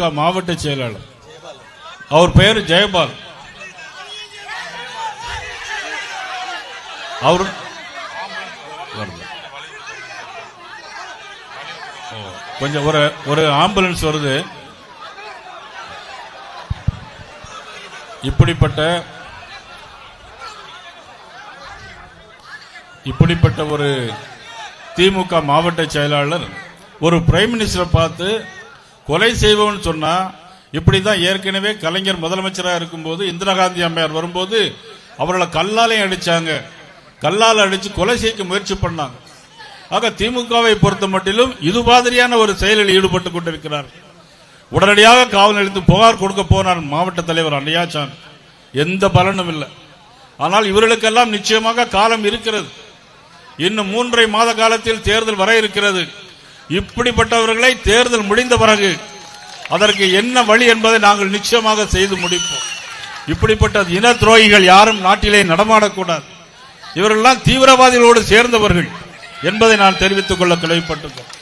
திமுக மாவட்ட செயலாளர். அவர் பெயர் ஜெயபால். அவர் கொஞ்சம் ஒரு ஒரு ஆம்புலன்ஸ் வருது. இப்படிப்பட்ட இப்படிப்பட்ட ஒரு திமுக மாவட்ட செயலாளர் ஒரு பிரைம் மினிஸ்டரை பார்த்து கொலை செய்வோம்னு சொன்னா இப்படிதான் ஏற்கனவே கலைஞர் முதலமைச்சராக இருக்கும்போது இந்திரா காந்தி அம்மையார் வரும்போது அவர்களை கல்லாலையும் அடிச்சாங்க. கல்லால் அடிச்சு கொலை செய்ய முயற்சி பண்ணாங்க. ஆக திமுகவை பொறுத்த மட்டிலும் இது மாதிரியான ஒரு செயலில் ஈடுபட்டு கொண்டிருக்கிறார். உடனடியாக காவல் நிலையத்தில் புகார் கொடுக்க போனார் மாவட்ட தலைவர் அண்டையாச்சான் எந்த பலனும் இல்லை. ஆனால் இவர்களுக்கெல்லாம் நிச்சயமாக காலம் இருக்கிறது. இன்னும் மூன்றரை மாத காலத்தில் தேர்தல் வர இருக்கிறது. இப்படிப்பட்டவர்களை தேர்தல் முடிந்த பிறகு அதற்கு என்ன வழி என்பதை நாங்கள் நிச்சயமாக செய்து முடிப்போம். இப்படிப்பட்ட இன துரோகிகள் யாரும் நாட்டிலே நடமாடக்கூடாது. இவர்கள்லாம் தீவிரவாதிகளோடு சேர்ந்தவர்கள் என்பதை நான் தெரிவித்துக் கொள்ள கிளவிப்பட்டிருக்கிறேன்